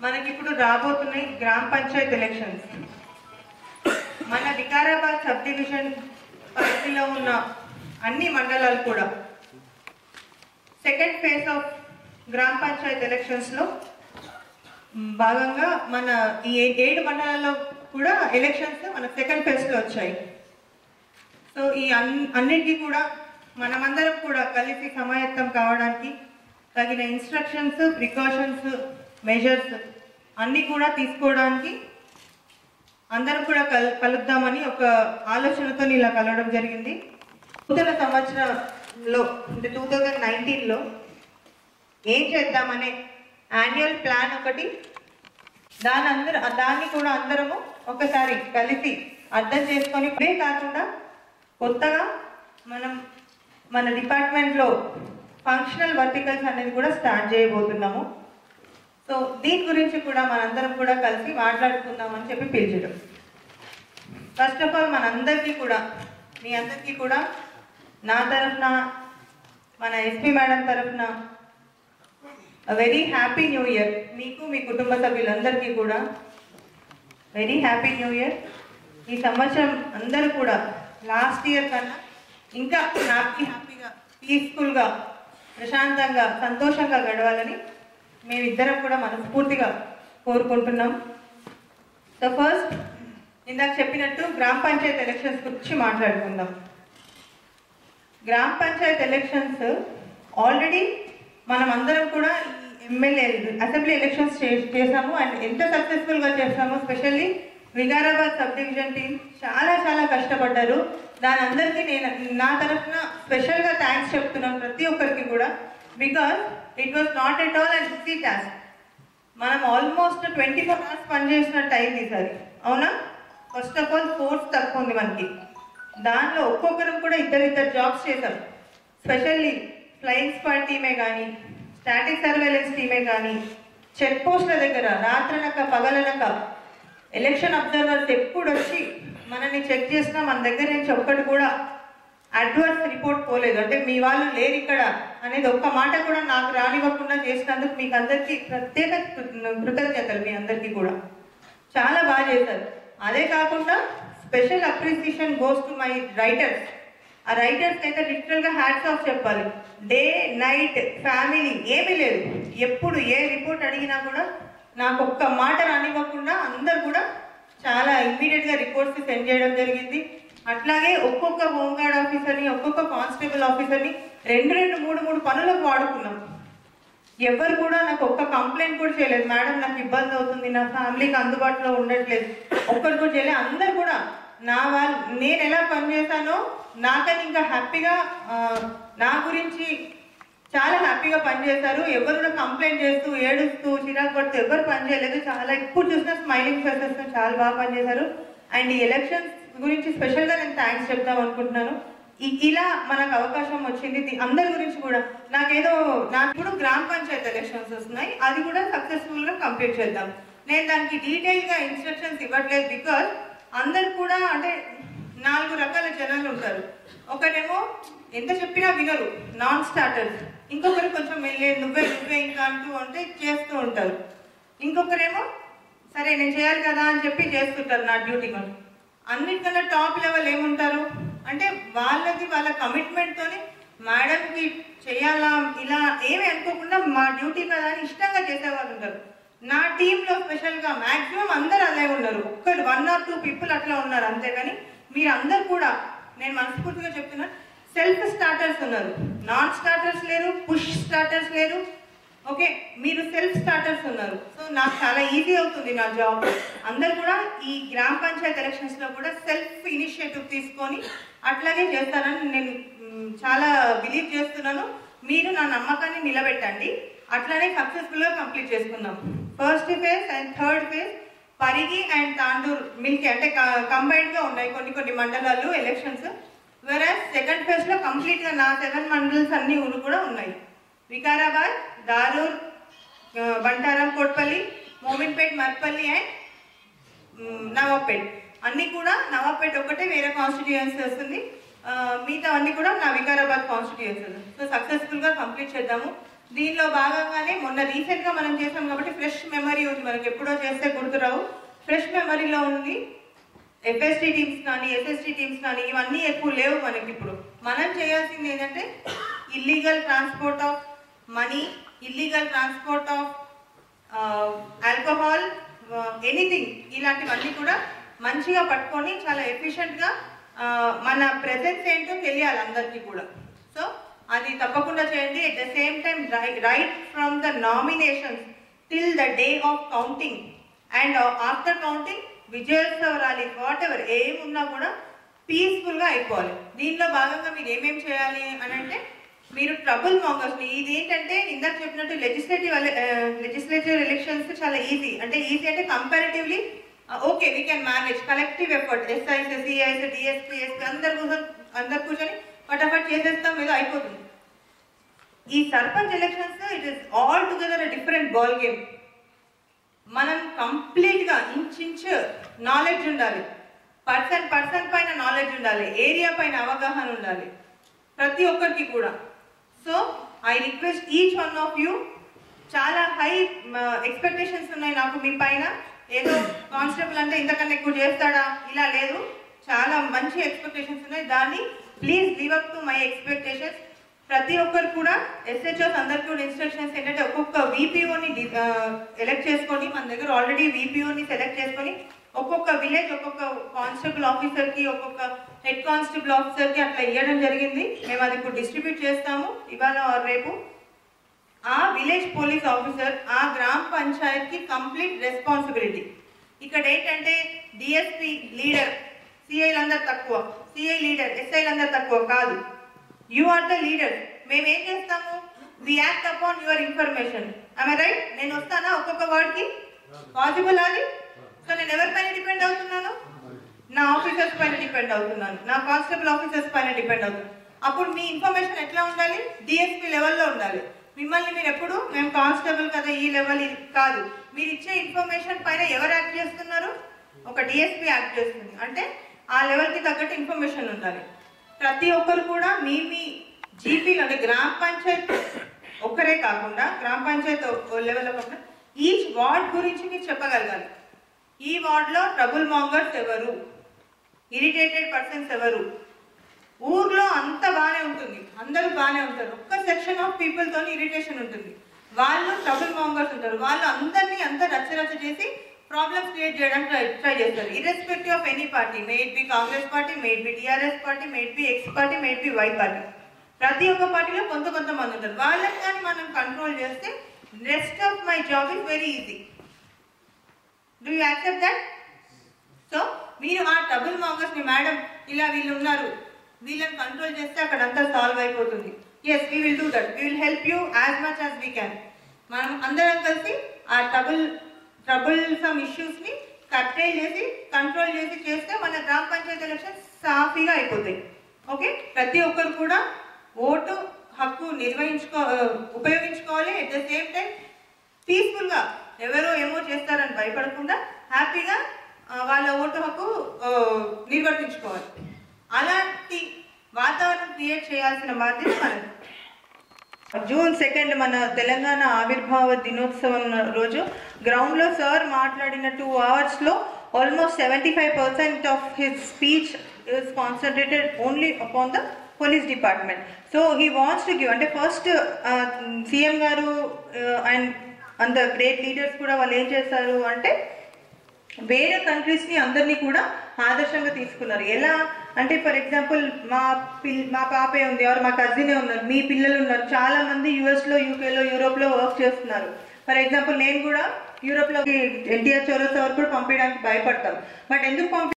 మనకిప్పుడు రాబోతున్నాయి గ్రామ పంచాయత్ ఎలక్షన్స్ మన వికారాబాద్ సబ్ డివిజన్ పరిధిలో ఉన్న అన్ని మండలాలు కూడా సెకండ్ ఫేజ్ ఆఫ్ గ్రామ పంచాయత్ ఎలక్షన్స్లో భాగంగా మన ఈ ఏడు మండలాల్లో కూడా ఎలక్షన్స్ మన సెకండ్ ఫేజ్లో వచ్చాయి. సో ఈ అన్ అన్నిటికీ కూడా మనమందరం కూడా కలిసి సమాయత్తం కావడానికి తగిన ఇన్స్ట్రక్షన్స్ ప్రికాషన్స్ మెజర్స్ అన్నీ కూడా తీసుకోవడానికి అందరం కూడా కల్ కలుద్దామని ఒక ఆలోచనతో ఇలా కలవడం జరిగింది. నూతన సంవత్సరంలో అంటే టూ థౌజండ్ నైన్టీన్లో ఏం చేద్దామనే యాన్యువల్ ప్లాన్ ఒకటి దాని అందరూ దాన్ని కూడా అందరము ఒకసారి కలిసి అర్థం చేసుకొని ఇవే కాకుండా కొత్తగా మనం మన డిపార్ట్మెంట్లో ఫంక్షనల్ వర్టికల్స్ అనేది కూడా స్టార్ట్ చేయబోతున్నాము. సో దీని గురించి కూడా మనందరం కూడా కలిసి మాట్లాడుకుందామని చెప్పి పిలిచడం ఫస్ట్ ఆఫ్ ఆల్ మనందరికీ కూడా మీ అందరికీ కూడా నా తరఫున మన ఎస్పీ మేడం తరఫున వెరీ హ్యాపీ న్యూ ఇయర్ మీకు మీ కుటుంబ సభ్యులందరికీ కూడా వెరీ హ్యాపీ న్యూ ఇయర్ ఈ సంవత్సరం అందరూ కూడా లాస్ట్ ఇయర్ కన్నా ఇంకా హ్యాపీ హ్యాపీగా పీస్ఫుల్గా ప్రశాంతంగా సంతోషంగా గడవాలని మేమిద్దరం కూడా మనస్ఫూర్తిగా కోరుకుంటున్నాం. సో ఫస్ట్ ఇందాక చెప్పినట్టు గ్రామ పంచాయత్ ఎలక్షన్స్ గురించి మాట్లాడుకుందాం. గ్రామ పంచాయత్ ఎలక్షన్స్ ఆల్రెడీ మనం అందరం కూడా ఎమ్మెల్యే అసెంబ్లీ ఎలక్షన్స్ చే- చేసాము అండ్ ఎంత సక్సెస్ఫుల్గా చేసాము specially Vikarabad sub division team చాలా చాలా కష్టపడ్డారు. దాని అందరికీ నేను నా తరఫున స్పెషల్గా థ్యాంక్స్ చెప్తున్నాను ప్రతి ఒక్కరికి కూడా. Because it was not at all and easy task మనం ఆల్మోస్ట్ ట్వంటీ ఫోర్ అవర్స్ పనిచేసినట్టు అయింది ఈసారి అవునా? ఫస్ట్ ఆఫ్ ఆల్ ఫోర్స్ తక్కువ ఉంది మనకి. దానిలో ఒక్కొక్కరం కూడా ఇద్దరు ఇద్దరు జాబ్స్ చేశారు. స్పెషల్లీ ఫ్లయింగ్ స్క్వాడ్ టీమే కానీ స్టాటిక్ సర్వేలెన్స్ టీమే కానీ చెక్ పోస్ట్ల దగ్గర రాత్రనక పగలనక ఎలక్షన్ అబ్జర్వర్స్ ఎప్పుడు వచ్చి మనల్ని చెక్ చేసినా మన దగ్గర నుంచి ఒక్కటి కూడా అడ్వర్స్ రిపోర్ట్ పోలేదు. అంటే మీ వాళ్ళు లేరు ఇక్కడ అనేది ఒక్క మాట కూడా నాకు రానివ్వకుండా చేసినందుకు మీకు అందరికీ ప్రత్యేక కృతజ్ఞతలు మీ అందరికీ కూడా. చాలా బాగా చేశారు. అదే కాకుండా special appreciation goes to my writers. ఆ రైటర్స్ అయితే లిటరల్గా హ్యాట్స్ ఆఫ్ చెప్పాలి. డే నైట్ ఫ్యామిలీ ఏమీ లేదు. ఎప్పుడు ఏ రిపోర్ట్ అడిగినా కూడా నాకు ఒక్క మాట రానివ్వకుండా అందరు కూడా చాలా ఇమ్మీడియట్గా రిపోర్ట్స్ సెండ్ చేయడం జరిగింది. అట్లాగే ఒక్కొక్క హోంగార్డ్ ఆఫీసర్ని ఒక్కొక్క కానిస్టేబుల్ ఆఫీసర్ని రెండు రెండు మూడు మూడు పనులకు వాడుకున్నాం. ఎవరు కూడా నాకు ఒక్క కంప్లైంట్ కూడా చేయలేదు. మేడం నాకు ఇబ్బంది అవుతుంది. నా ఫ్యామిలీకి అందుబాటులో ఉండట్లేదు. ఒక్కరు కూడా చేయలేదు అందరు కూడా నా వాళ్ళు నేను ఎలా పనిచేశానో నాకని ఇంకా హ్యాపీగా నా గురించి చాలా హ్యాపీగా పనిచేశారు ఎవరు కూడా కంప్లైంట్ చేస్తూ ఏడుస్తూ చిరాకు పడుతూ ఎవరు పని చేయలేదు. చాలా ఎప్పుడు చూసినా స్మైలింగ్ ఫేసెస్ చాలా బాగా పనిచేశారు అండ్ ఈ ఎలక్షన్స్ గురించి స్పెషల్గా నేను థ్యాంక్స్ చెప్దాం అనుకుంటున్నాను. ఇలా మనకు అవకాశం వచ్చింది. అందరి గురించి కూడా నాకేదో నాకు ఇప్పుడు గ్రామ పంచాయత్ ఎలక్షన్స్ వస్తున్నాయి. అది కూడా సక్సెస్ఫుల్గా కంప్లీట్ చేద్దాం. నేను దానికి డీటెయిల్గా ఇన్స్ట్రక్షన్స్ ఇవ్వట్లేదు బికాజ్ అందరు కూడా అంటే నాలుగు రకాల జనాలు ఉంటారు. ఒకరేమో ఎంత చెప్పినా వినరు. నాన్ స్టార్టర్స్ ఇంకొకరు కొంచెం వెళ్ళే నువ్వే నువ్వే ఇంకా అంటూ అంటే చేస్తూ ఉంటారు. ఇంకొకరేమో సరే నేను చేయాలి కదా అని చెప్పి చేస్తుంటారు నా డ్యూటీ కొని. అన్నిటికన్నా టాప్ లెవెల్ ఏముంటారు? అంటే వాళ్ళది వాళ్ళ కమిట్మెంట్తోని మేడంకి చేయాలా ఇలా ఏమి అనుకోకుండా మా డ్యూటీ కదా అని ఇష్టంగా చేసేవాళ్ళు ఉంటారు. నా టీంలో స్పెషల్గా మ్యాక్సిమం అందరు అలాగే ఉన్నారు. ఒక్కరు వన్ ఆర్ టూ పీపుల్ అట్లా ఉన్నారు అంతేగాని మీరు అందరు కూడా నేను మనస్ఫూర్తిగా చెప్తున్నా సెల్ఫ్ స్టార్టర్స్ ఉన్నారు. నాన్ స్టార్టర్స్ లేరు పుష్ స్టార్టర్స్ లేరు ఓకే మీరు సెల్ఫ్ స్టార్టర్స్ ఉన్నారు. సో నాకు చాలా ఈజీ అవుతుంది నా జాబ్ అందరు కూడా ఈ గ్రామ పంచాయత్ ఎలక్షన్స్లో కూడా సెల్ఫ్ ఇనిషియేటివ్ తీసుకొని అట్లాగే చేస్తానని నేను చాలా బిలీవ్ చేస్తున్నాను. మీరు నా నమ్మకాన్ని నిలబెట్టండి. అట్లానే సక్సెస్ఫుల్గా కంప్లీట్ చేసుకుందాం. First phase and third phase Parigi and Tandur మిల్కి అంటే కంబైన్డ్గా ఉన్నాయి కొన్ని కొన్ని మండలాలు ఎలక్షన్స్ వేరే సెకండ్ ఫేజ్లో కంప్లీట్గా నా సెవెన్ మండల్స్ అన్ని కూడా ఉన్నాయి. వికారాబాద్ దారూర్ బంటారం కోట్పల్లి మోమిన్పేట్ మర్పల్లి అండ్ నవాపేట్ నవాబ్పేట్. కూడా నవాబ్పేట్ ఒకటే వేరే కాన్స్టిట్యూయన్సీ వస్తుంది. మిగతా అన్నీ కూడా నా వికారాబాద్ కాన్స్టిట్యూయన్సీ సో సక్సెస్ఫుల్గా కంప్లీట్ చేద్దాము. దీనిలో భాగంగానే మొన్న రీసెంట్గా మనం చేసాం కాబట్టి ఫ్రెష్ మెమరీ ఉంది. మనకి ఎప్పుడో చేస్తే గుర్తురావు. ఫ్రెష్ మెమరీలో ఉంది. ఎఫ్ఎస్టీ టీమ్స్ కానీ ఎస్ఎస్టీ టీమ్స్ కానీ ఇవన్నీ ఎక్కువ లేవు మనకి ఇప్పుడు. మనం చేయాల్సింది ఏంటంటే illegal transport of money illegal transport of alcohol anything ఇలాంటివన్నీ కూడా మంచిగా పట్టుకొని చాలా ఎఫిషియెంట్గా uh, మన ప్రెసెన్స్ ఏంటో తెలియాలి అందరికీ కూడా. సో అది తప్పకుండా చేయండి. At the same time right from the nominations till the day of counting and after counting విజయోత్సవ ర్యాలీ వాట్ ఎవర్ ఏమున్నా కూడా పీస్ఫుల్గా అయిపోవాలి. దీనిలో భాగంగా మీరు ఏమేమి చేయాలి అని అంటే మీరు ట్రబుల్ మాంగర్స్ ఇది ఏంటంటే ఇందాక చెప్పినట్టు లెజిస్లేటివ్ లెజిస్లేటివ్ ఎలక్షన్స్ చాలా ఈజీ అంటే ఈజీ అంటే comparatively okay we can manage collective effort SIs CIs DSP SP అందరు కూర్చొని అందరు కూర్చొని ఫటాఫట్ చేసేస్తాం ఏదో అయిపోతుంది. ఈ sarpanch elections it is all together different ball game మనం కంప్లీట్గా ఇంచ్ నాలెడ్జ్ ఉండాలి. పర్సన్ పర్సన్ పైన నాలెడ్జ్ ఉండాలి. ఏరియా పైన అవగాహన ఉండాలి. ప్రతి ఒక్కరికి కూడా. So I request each one of you చాలా హై ఎక్స్పెక్టేషన్స్ uh, ఉన్నాయి నాకు మీ పైన. ఏదో కానిస్టేబుల్ అంటే ఇంతకన్నా ఎక్కువ చేస్తాడా? ఇలా లేదు. చాలా మంచి ఎక్స్పెక్టేషన్స్ ఉన్నాయి. దాన్ని please live up to my expectations ప్రతి ఒక్కరు కూడా ఎస్హెచ్ఓస్ అందరికీ కూడా ఇన్స్ట్రక్షన్స్ ఏంటంటే ఒక్కొక్క వీపీఓని ఎలెక్ట్ uh, చేసుకొని మన దగ్గర ఆల్రెడీ వీపీఓని సెలెక్ట్ చేసుకొని ఒక్కొక్క విలేజ్ ఒక్కొక్క కానిస్టేబుల్ ఆఫీసర్కి ఒక్కొక్క హెడ్ కానిస్టేబుల్ ఆఫీసర్కి అట్లా ఇవ్వడం జరిగింది. మేము అది ఇప్పుడు డిస్ట్రిబ్యూట్ చేస్తాము. ఇవాళ రేపు ఆ విలేజ్ పోలీస్ ఆఫీసర్ ఆ గ్రామ పంచాయత్కి కంప్లీట్ రెస్పాన్సిబిలిటీ ఇక్కడ ఏంటంటే డిఎస్పి లీడర్ సిఐలందరు తక్కువ. సిఐ లీడర్ ఎస్ఐలు అందరు తక్కువ కాదు. యు ఆర్ ద లీడర్ మేము ఏం చేస్తాము? We act upon your information ఆమె రైట్ నేను వస్తానా ఒక్కొక్క వర్డ్కి? పాసిబుల్ అది? సో నేను ఎవరిపైన డిపెండ్ అవుతున్నాను? నా ఆఫీసర్స్ పైన డిపెండ్ అవుతున్నాను. నా కానిస్టేబుల్ ఆఫీసర్స్ పైన డిపెండ్ అవుతున్నాను. అప్పుడు మీ ఇన్ఫర్మేషన్ ఎట్లా ఉండాలి? డిఎస్పీ లెవెల్లో ఉండాలి. మిమ్మల్ని మీరు ఎప్పుడు? మేము కానిస్టేబుల్ కదా ఈ లెవెల్ ఇది కాదు. మీరు ఇచ్చే ఇన్ఫర్మేషన్ పైన ఎవరు యాక్ట్ చేస్తున్నారు? ఒక డిఎస్పీ యాక్ట్ చేస్తుంది. అంటే ఆ లెవెల్కి తగ్గట్టు ఇన్ఫర్మేషన్ ఉండాలి. ప్రతి ఒక్కరు కూడా మీ మీ జీపీలు అంటే గ్రామ పంచాయత్ ఒక్కరే కాకుండా గ్రామ పంచాయత్ లెవెల్లో కాకుండా ఈచ్ వార్డ్ గురించి మీరు చెప్పగలగాలి. ఈ వార్డ్లో ట్రబుల్ మాంగర్స్ ఎవరు? ఇరిటేటెడ్ పర్సన్స్ ఎవరు? ఊర్లో అంత బాగానే ఉంటుంది. అందరూ బాగానే ఉంటారు. ఒక్క సెక్షన్ ఆఫ్ పీపుల్తో ఇరిటేషన్ ఉంటుంది. వాళ్ళు ట్రబుల్ మాంగర్స్ ఉంటారు. వాళ్ళు అందరినీ అంత రచ్చరచ్చ చేసి ప్రాబ్లమ్స్ క్రియేట్ చేయడానికి ట్రై ట్రై చేస్తారు. Irrespective of any party maybe Congress party maybe TRS party maybe X party maybe Y party ప్రతి ఒక్క పార్టీలో కొంత కొంతమంది ఉంటారు. వాళ్ళని కానీ మనం కంట్రోల్ చేస్తే rest of my job is very easy do you accept that so మీరు ఆ ట్రబుల్ మాంగర్స్ని మేడం ఇలా వీళ్ళు ఉన్నారు. వీళ్ళని కంట్రోల్ చేస్తే అక్కడ అంతా సాల్వ్ అయిపోతుంది. Yes we will do that we will help you as much as we can మనం అందరం కలిసి ఆ ట్రబుల్ ట్రబుల్ సమ్ ఇష్యూస్ని కట్టేల్ చేసి కంట్రోల్ చేసి చేస్తే మన గ్రామ పంచాయతీ ఎలక్షన్ సాఫీగా అయిపోతాయి. ఓకే ప్రతి ఒక్కరు కూడా ఓటు హక్కు నిర్వహించుకో ఉపయోగించుకోవాలి. అట్ ద సేమ్ టైం పీస్ఫుల్గా ఎవరో ఏమో చేస్తారని భయపడకుండా హ్యాపీగా వాళ్ళ ఓటు హక్కు నిర్వర్తించుకోవాలి. అలాంటి వాతావరణం క్రియేట్ చేయాల్సిన బాధ్యత మనది. జూన్ సెకండ్ మన తెలంగాణ ఆవిర్భావ దినోత్సవం రోజు గ్రౌండ్లో సార్ మాట్లాడిన టూ అవర్స్లో almost seventy five percent of his speech is concentrated only upon the police department so he wants to give అంటే ఫస్ట్ సీఎం గారు అండ్ అంత గ్రేట్ లీడర్స్ కూడా వాళ్ళు ఏం చేస్తారు అంటే వేరే కంట్రీస్ని అందరినీ కూడా ఆదర్శంగా తీసుకున్నారు. ఎలా? అంటే ఫర్ ఎగ్జాంపుల్ మా పిల్ మా పాపే ఉంది ఎవరు మా కజినే ఉన్నారు మీ పిల్లలు ఉన్నారు చాలా మంది యూకేలో యూరోప్లో వర్క్ చేస్తున్నారు. ఫర్ ఎగ్జాంపుల్ నేను కూడా యూరోప్లోకి ఎన్టీఆర్ చౌరస్ వరకు కూడా పంపించడానికి భయపడతాం బట్ ఎందుకు పంపి?